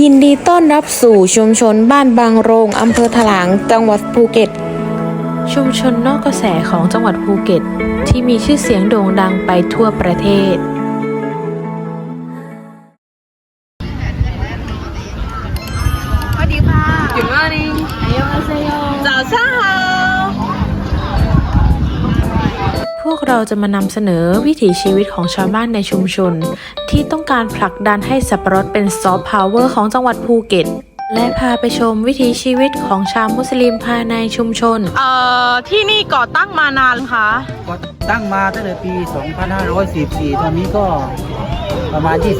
ยินดีต้อนรับสู่ชุมชนบ้านบางโรงอำเภอถลาง จังหวัดภูเก็ต ชุมชนนอกกระแสของจังหวัดภูเก็ต ที่มีชื่อเสียงโด่งดังไปทั่วประเทศ วกเราจะมานำเสนอวิถีชีวิตของชาวบ้านในชุมชน ที่ต้องการผลักดันให้สับปะรดเป็นซอฟต์พาวเวอร์ของจังหวัดภูเก็ตและพาไปชมวิถีชีวิตของชาวมุสลิมภายในชุมชน เอ่อ ที่นี่ก่อตั้งมานานคะก็ตั้งมาตั้งแต่ปี 2544 ตอนนี้ก็ประมาณ 20 24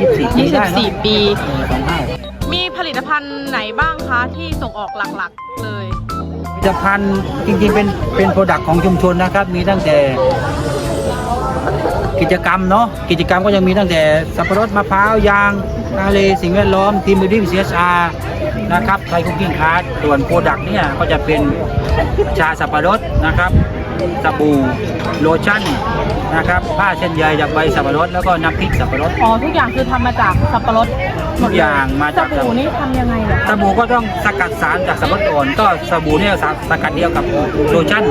24ปีได้เนอะ24 ปีเออสองห้ามีผลิตภัณฑ์ไหนบ้างคะ ที่ส่งออกหลักๆเลย ผลิตภัณฑ์จริงๆเป็นเป็นโปรดักต์ของชุมชนนะครับ มีตั้งแต่กิจกรรมเนาะกิจกรรมก็ยังมีตั้งแต่สับปะรดมะพร้าวยางทะเลสิ่งแวดล้อมทีมบิวดิ้ง CSR นะครับไทยคุกกิ้งคาร์ดส่วนโปรดักต์เนี่ยก็จะเป็นชาสับปะรดนะครับสบู่โลชั่นนะครับผ้าเส้นใยจากใบสับปะรดแล้วก็น้ำพริกสับปะรดอ๋อทุกอย่างคือทำมาจากสับปะรด ทุดกอย่างมาสจากบู่นี่ทำยังไงเหรอสบู่ก็ต้องสกัดสารจากสับปะรดอ่อนก็สบู่เนี่ยสารสกัดเดียวกับโลชั่น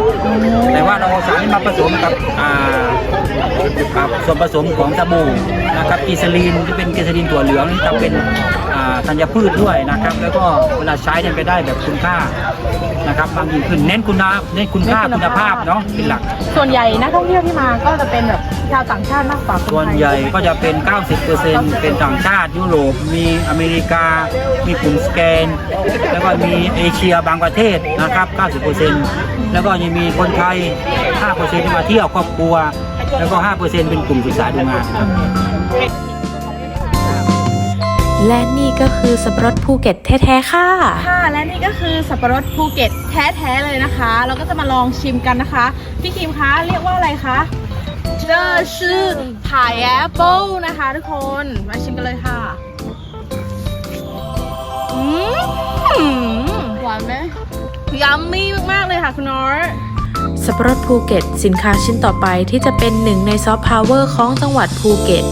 แต่ว่าเราเอาสารนี้มาผสมกับอ่า กับส่วนผสมของสบู่นะครับกีซาลีนที่เป็นกีซาลีนถั่วเหลืองที่ทำเป็นอ่าธัญพืชด้วยนะครับ แล้วก็เวลาใช้เนี่ยไปได้แบบคุณค่านะครับบางยิ่งขึ้นเน้นคุณภาพเน้นคุณค่าคุณภาพเนาะเป็นหลัก ส่วนใหญ่นักท่องเที่ยวที่มาก็จะเป็นแบบชาวต่างชาติมากกว่าคนไทยส่วนใหญ่ก็จะเป็น 90%เป็นต่างชาติยุโรปมีอเมริกา มีกลุ่มสแกน แล้วก็มีเอเชียบางประเทศนะครับ 90%แล้วก็ยังมีคนไทย 5%ที่มาเที่ยวครอบครัว แล้วก็ 5%เป็นกลุ่มศึกษาดูงานครับและนี่ก็คือสับปะรดภูเก็ตแท้ๆค่ะ ค่ะและนี่ก็คือสับปะรดภูเก็ตแท้ๆเลยนะคะ เราก็จะมาลองชิมกันนะคะ พี่คิมคะเรียกว่าอะไรคะ这是ไผ่แอปเปิลนะคะ ทุกคนมาชิมกันเลยค่ะอืมหวานไหมยัมมี่มากๆเลยค่ะคุณนอร์ สับปะรดภูเก็ต สินค้าชิ้นต่อไปที่จะเป็นหนึ่งในซอฟต์พาวเวอร์ของจังหวัดภูเก็ต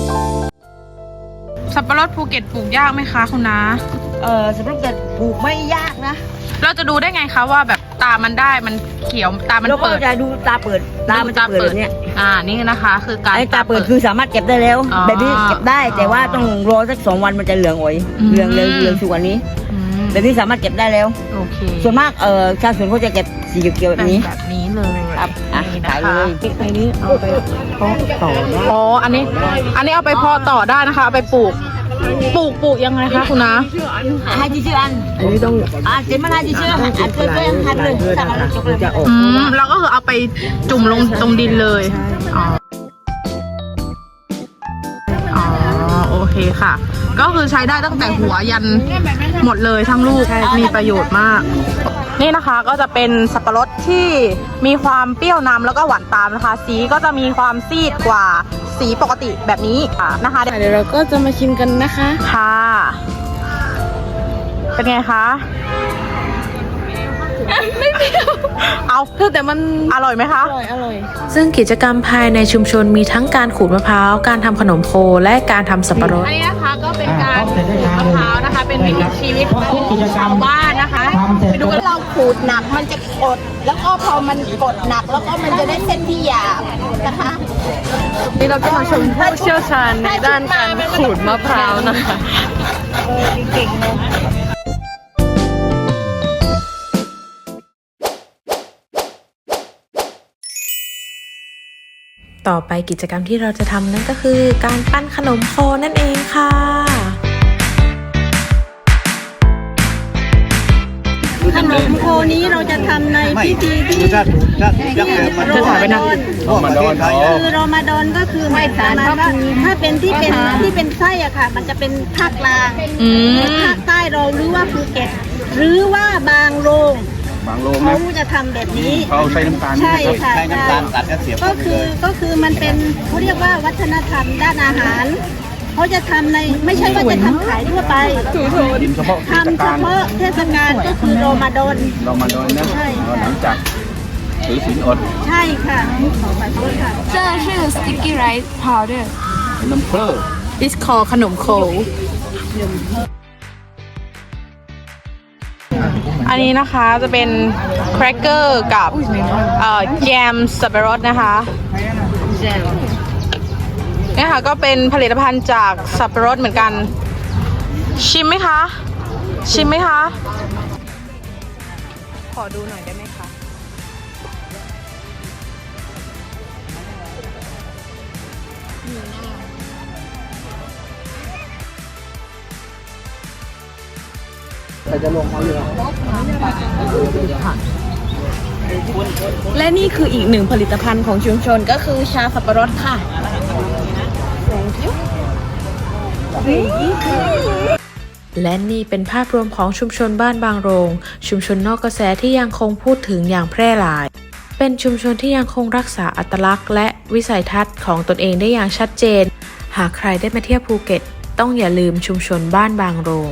สับปะรดภูเก็ตปลูกยากไหมคะคุณนาเออสำหรับเกิดปลูกไม่ยากนะ เราจะดูได้ไงคะว่าแบบตามันได้มันเขียวตามันแล้วก็เปิดจะดูตาเปิดตามันจะเปิดแบบเนี้ยอ่านี่นะคะ คือการไอ้ตาเปิดคือสามารถเก็บได้แล้วอ๋อแบบนี้เก็บได้แต่ว่าต้องรอสักสองวันมันจะเหลืองอ่อยอืมเหลืองเหลืองเหลืองสุกกว่านี้อืม แบบนี้สามารถเก็บได้แล้ว โอเคส่วนมากเออชาวสวนเขาจะเก็บสีเขียวๆแบบนี้ แบบนี้เลยครับอะนี่ขายนะเลคะย อันนี้เอาไปเพาะต่อได้อ๋ออันนี้ อันนี้เอาไปเพาะต่อได้นะคะเอาไปปลูก ปลูกปลูกยังไงคะคุณนาให้จีชื่ออันอันนี้ต้องอะเจนมาให้จีชื่ออันอันเพื่อนเพื่อนพันเลยสั่งอะไรจบเลย จะออก อืมแล้วก็คือเอาไปจุ่มลงตรงดินเลย อ๋ออ๋อ เคค่ะ ก็คือใช้ได้ตั้งแต่หัวยันหมดเลยทั้งลูกมีประโยชน์มาก นี่นะคะก็จะเป็นสับปะรดที่มีความเปรี้ยวนำแล้วก็หวานตามนะคะ สีก็จะมีความซีดกว่าสีปกติแบบนี้อะนะคะเดี๋ยวเราก็จะมาชิมกันนะคะค่ะ เป็นไงคะ ไม่เปรี้ยวเอาแต่มันอร่อยไหมคะซึ่งกิจกรรมภายในชุมชนมีทั้งการขูดมะพร้าว การทำขนมโคและการทำสับปะรด อันนี้นะคะก็เป็นอ่าการพร้อมเสร็จได้ทานมะเลยพร้าวนะคะ เป็นวิถีชีวิตของกิจกรรมชาวบ้านนะคะทำเสร็จไปดูกันเราขูดหนักมันจะกด แล้วก็พอมันกดหนักแล้วก็มันจะได้เส้นที่หยาบนะคะนี่เราก็มาชมผู้เชี่ยวชาญในด้านการขูดมะพร้าวนะคะ ต่อไปกิจกรรมที่เราจะทำนั่นก็คือการปั้นขนมโคนั่นเองค่ะ ขนมโคนี้เราจะทำในพิธีที่โรมาดอนโอ้มาโดนเขาคือโรมาดอนก็คือไม่สามารถว่าถ้าเป็นที่เป็นที่เป็นไส้อะค่ะ มันจะเป็นภาคกลางอืม ภาคใต้เราหรือว่าภูเก็ตหรือว่าบางโรงบางโรงเขานะจะ ทำแบบนี้ เขาใส่น้ำตาลใช่ค่ะใส่น้ำตาลตัดกับเสียบก็คือก็คือมันเป็นเขาเรียกว่าวัฒนธรรมด้านอาหารเขาจะทำในไม่ใช่ว่าจะทำขายทั่วไปกินเฉพาะเทศทำเฉกาลพาะเทศกาลก็คือโรมาดอนเรามาโดนนะใช่ค่ะหลังจากถือศีลอดใช่ค่ะขอขอโทษค่ะ这是 sticky rice powder。น้ำเพลอ this call ขนมโค อันนี้นะคะจะเป็นแครกเกอร์กับแจมสับปะรดนะคะเนี่ยค่ะก็เป็นผลิตภัณฑ์จากสับปะรดเหมือนกัน ชิมไหมคะ ชิมไหมคะ ขอดูหน่อยได้ไหมคะ และนี่คืออีกหนึ่งผลิตภัณฑ์ของชุมชนก็คือชาสับปะรดค่ะและนี่เป็นภาพรวมของชุมชนบ้านบางโรง ชุมชนนอกกระแสที่ยังคงพูดถึงอย่างแพร่หลาย เป็นชุมชนที่ยังคงรักษาอัตลักษณ์ และวิสัยทัศน์ของตนเองได้อย่างชัดเจน หากใครได้มาเที่ยวภูเก็ต ต้องอย่าลืมชุมชนบ้านบางโรง